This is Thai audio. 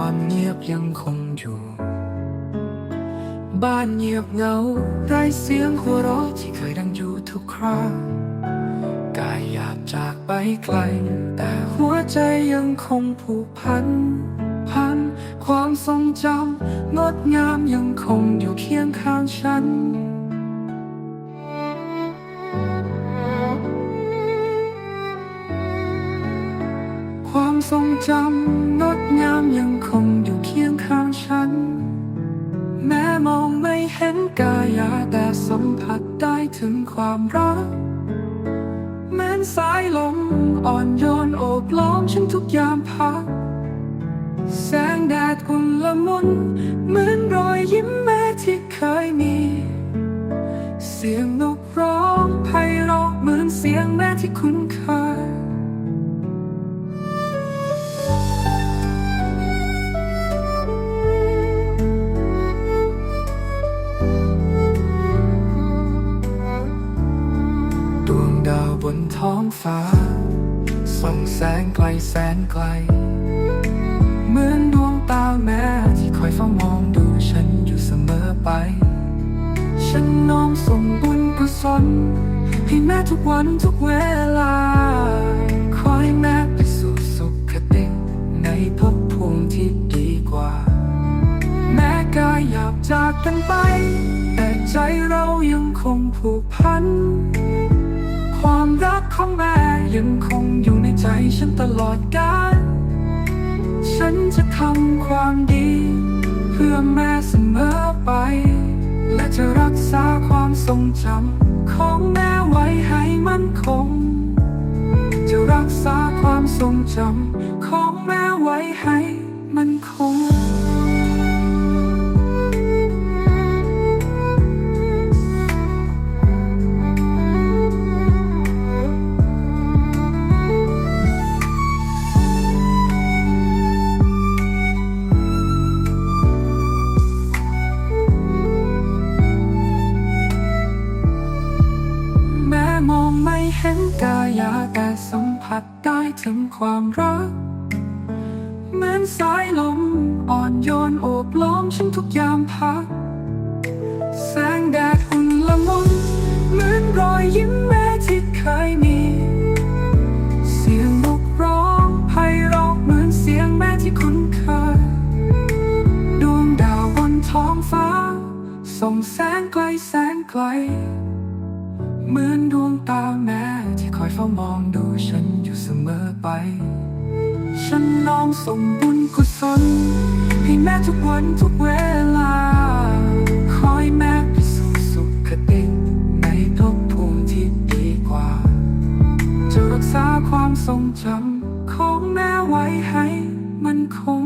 ความเงียบยังคงอยู่ บ้านเงียบเงาไร้เสียงหัวเราะที่เคยดังอยู่ทุกคราวกายอยากจากไปไกล แต่หัวใจยังคงผูกพัน พัน ความทรงจำงดงามยังคงอยู่เคียงข้างฉัน ทรงจำงดงามยังคงอยู่เคียงข้างฉัน แม้มองไม่เห็นกายาแต่สัมผัสได้ถึงความรัก แม้นสายลมอ่อนโยนโอบล้อมฉันทุกยามพัก แสงแดดกุลละมุน นท้องฟ้า ส่องแสงไกลแสนไกล เหมือนดวงตาแม่ที่คอยเฝ้ามองดูฉันอยู่เสมอไป ฉันน้อมส่งบุญกุศลให้แม่ทุกวันทุกเวลา คอยแม่ไปสู่สุขติในภพภูมิที่ดีกว่า แม้กายหยาบจากกันไป แต่ใจเรายังคงผูกพัน ของแม่ยังคงอยู่ในใจฉันตลอดกาลฉันจะทำความดี เพื่อแม่เสมอไป และจะรักษาความทรงจำของแม่ไว้ให้มั่นคง จะรักษาความทรงจำของแม่ไว้ให้มันคง มองไม่เห็นกายาแต่สัมผัสได้ถึงความรักเหมือนสายลมอ่อนโยนโอบล้อมฉันทุกยามพัก แสงแดดอุ่นละมุนเหมือนรอยยิ้มแม่ที่เคยมี เสียงนกร้องไพเราะเหมือนเสียงแม่ที่คุ้นเคย ดวงดาวบนท้องฟ้า ส่องแสงไกลแสนไกล เหมือนดวงตาแม่ที่คอยเฝ้ามองดูฉันอยู่เสมอไป ฉันน้อมส่งบุญกุศลให้แม่ทุกวันทุกเวลา คอยแม่ไปสู่สุขติในภพภูมิที่ดีกว่า จะรักษาความทรงจำของแม่ไว้ให้มันคง